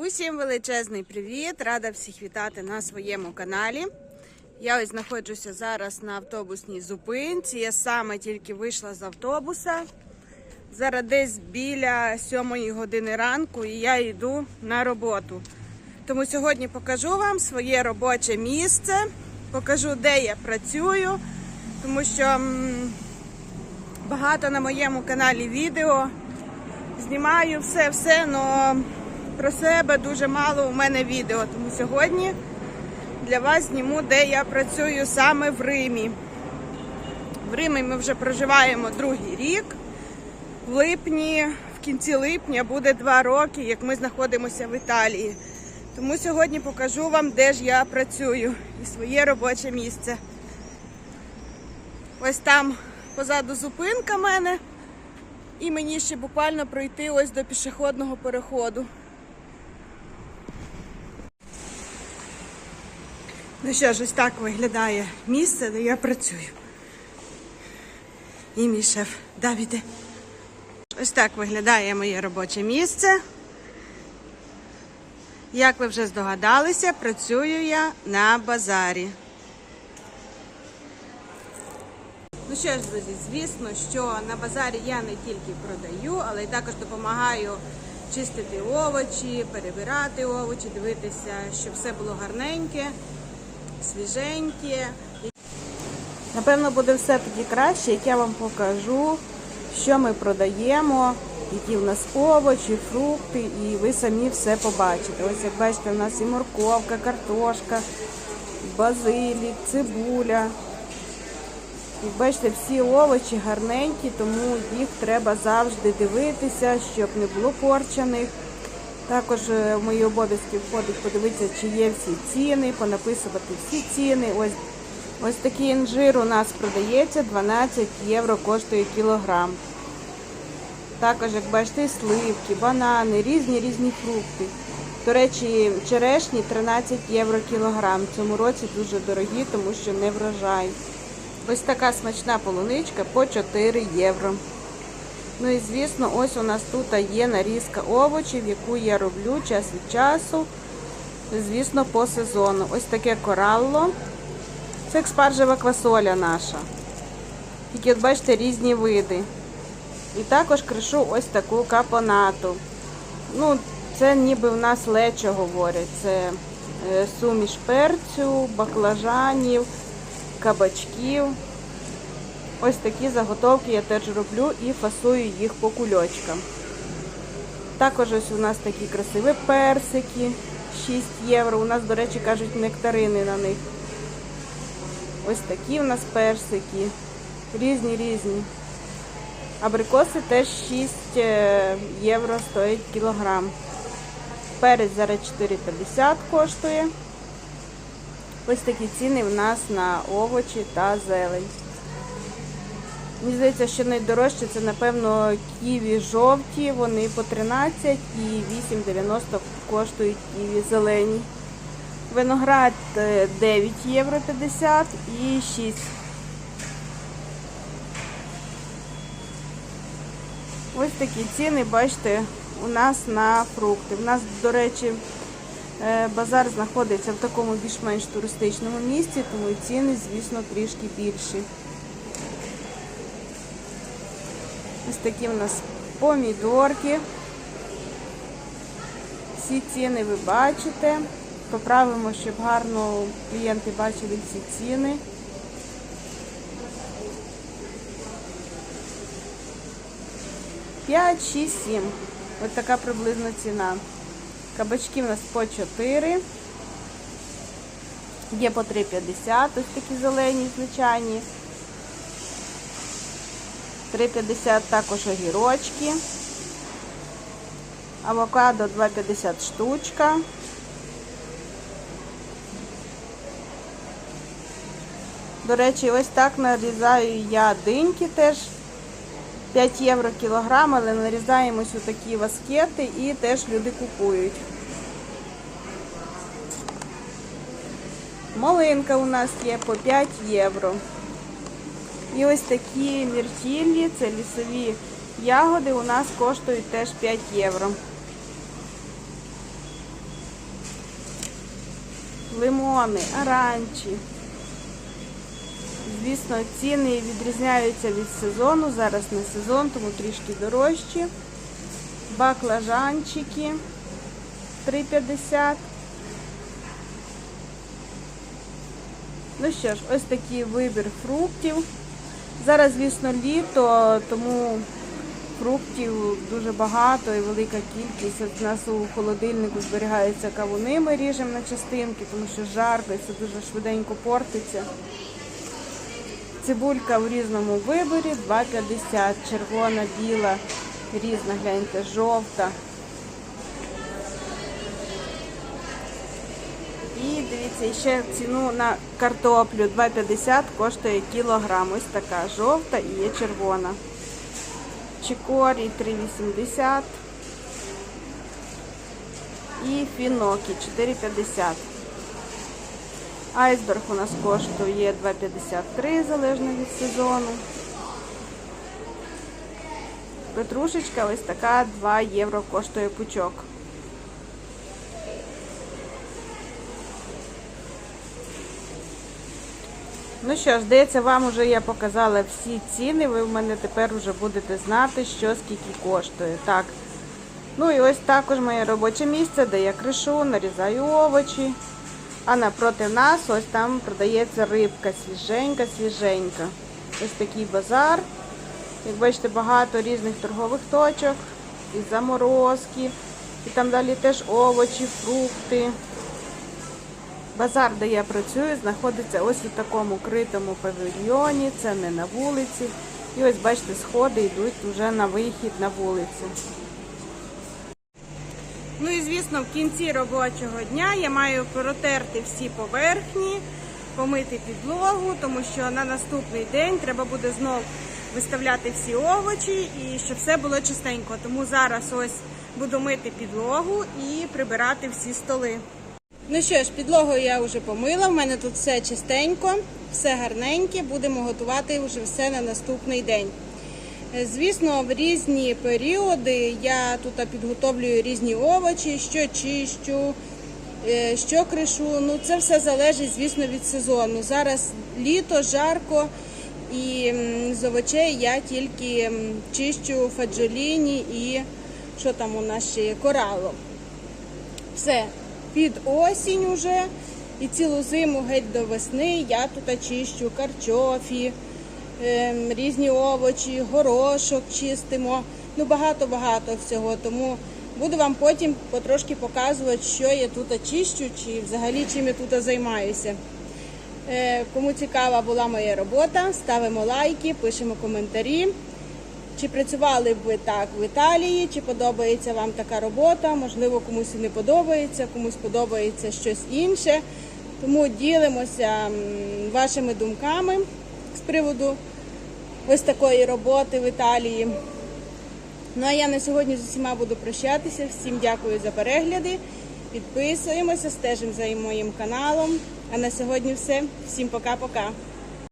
Усім величезний привіт! Рада всіх вітати на своєму каналі. Я ось знаходжуся зараз на автобусній зупинці. Я саме тільки вийшла з автобуса. Зараз десь біля 7 години ранку і я йду на роботу. Тому сьогодні покажу вам своє робоче місце, покажу, де я працюю, тому що багато на моєму каналі відео. Знімаю все-все, але про себе дуже мало у мене відео. Тому сьогодні для вас зніму, де я працюю саме в Римі. В Римі ми вже проживаємо другий рік. В липні, в кінці липня буде два роки, як ми знаходимося в Італії. Тому сьогодні покажу вам, де ж я працюю і своє робоче місце. Ось там позаду зупинка мене. І мені ще буквально пройти ось до пішохідного переходу. Ну що ж, ось так виглядає місце, де я працюю. І мій шеф Давіде. Ось так виглядає моє робоче місце. Як ви вже здогадалися, працюю я на базарі. Ну що ж, друзі, звісно, що на базарі я не тільки продаю, але й також допомагаю чистити овочі, перебирати овочі, дивитися, щоб все було гарненьке, свіженьке. Напевно, буде все тоді краще, як я вам покажу, що ми продаємо, які в нас овочі, фрукти, і ви самі все побачите. Ось як бачите, у нас і морковка, картошка, базилік, цибуля. Як бачите, всі овочі гарненькі, тому їх треба завжди дивитися, щоб не було порчених. Також е, в мої обов'язки входить подивитися, чи є всі ціни, понаписувати всі ціни. Ось ось такий інжир у нас продається, 12 євро коштує кілограм. Також, як бачите, сливки, банани, різні різні фрукти. До речі, черешні 13 євро кілограм. Цьому році дуже дорогі, тому що не врожай. Ось така смачна полуничка по 4 євро. Ну і звісно, ось у нас тут є нарізка овочів, яку я роблю час від часу. Звісно, по сезону. Ось таке коралло. Це як спаржева квасоля наша. Тільки, от бачите, різні види. І також кришу ось таку капонату. Ну, це ніби в нас лечо говорять. Це е, суміш перцю, баклажанів кабачків. Ось такі заготовки я теж роблю і фасую їх по кульочкам. Також ось у нас такі красиві персики, 6 євро. У нас, до речі, кажуть, нектарини на них. Ось такі у нас персики. Різні різні. Абрикоси теж 6 євро стоїть кілограм. Перець зараз 4,50 коштує. Ось такі ціни в нас на овочі та зелень. Мені здається, що найдорожче це, напевно, ківі жовті, вони по 13 і 8,90 коштують ківі зелені. Виноград е, 9 євро 50 і 6. Ось такі ціни, бачите, у нас на фрукти. У нас, до речі, Е, Базар знаходиться в такому більш-менш туристичному місці, тому ціни, звісно, трішки більші. Ось такі в нас помідорки. Всі ціни ви бачите. Поправимо, щоб гарно клієнти бачили всі ціни. П'ять, шість, сім. Ось така приблизно ціна. Кабачки у нас по 4. Є по 3,50, ось такі зелені, звичайні. 3,50 також огірочки. Авокадо 2,50 штучка. До речі, ось так нарізаю я диньки теж. 5 євро кілограм, але нарізаємо ось такі васкети і теж люди купують. Малинка у нас є по 5 євро. І ось такі міртіллі, це лісові ягоди, у нас коштують теж 5 євро. лимони, аранчі. Звісно, ціни відрізняються від сезону. Зараз не сезон, тому трішки дорожчі. Баклажанчики 3,50. Ну що ж, ось такий вибір фруктів. Зараз, звісно, літо, тому фруктів дуже багато і велика кількість. От у нас у холодильнику зберігаються кавуни, ми ріжемо на частинки, тому що жарко і це дуже швиденько портиться. Цибулька в різному виборі 2,50, червона, біла, різна, гляньте, жовта. Дивіться, ще ціну на картоплю 2,50 коштує кілограм. Ось така жовта і є червона. Чикорі 3,80. І фінокі 4,50. Айсберг у нас коштує 2,53 залежно від сезону. Петрушечка ось така 2 євро коштує пучок. Ну що ж, здається, вам вже я показала всі ціни. Ви в мене тепер вже будете знати, що скільки коштує. Так. Ну і ось також моє робоче місце, де я кришу, нарізаю овочі. А напроти нас ось там продається рибка свіженька, свіженька. Ось такий базар. Як бачите, багато різних торгових точок, і заморозки, і там далі теж овочі, фрукти. Базар, де я працюю, знаходиться ось у такому критому павільйоні, це не на вулиці. І ось бачите, сходи йдуть вже на вихід на вулицю. Ну і звісно, в кінці робочого дня я маю протерти всі поверхні, помити підлогу, тому що на наступний день треба буде знов виставляти всі овочі і щоб все було чистенько. Тому зараз ось буду мити підлогу і прибирати всі столи. Ну що ж, підлогу я вже помила, в мене тут все чистенько, все гарненьке, будемо готувати вже все на наступний день. Е, Звісно, в різні періоди я тут підготовлюю різні овочі, що чищу, е, що кришу. Ну, це все залежить, звісно, від сезону. Зараз літо, жарко, і з овочей я тільки чищу фаджоліні і що там у нас ще є, коралу. Все, під осінь уже і цілу зиму геть до весни я тут чищу карчофі, ем, різні овочі, горошок чистимо. Ну багато-багато всього. Тому буду вам потім потрошки показувати, що я тут чищу, чи взагалі чим я тут займаюся. Е, Кому цікава була моя робота, ставимо лайки, пишемо коментарі. Чи працювали б ви так в Італії, чи подобається вам така робота? Можливо, комусь і не подобається, комусь подобається щось інше. Тому ділимося вашими думками з приводу ось такої роботи в Італії. Ну а я на сьогодні з усіма буду прощатися. Всім дякую за перегляди. Підписуємося, стежимо за моїм каналом. А на сьогодні все. Всім пока-пока.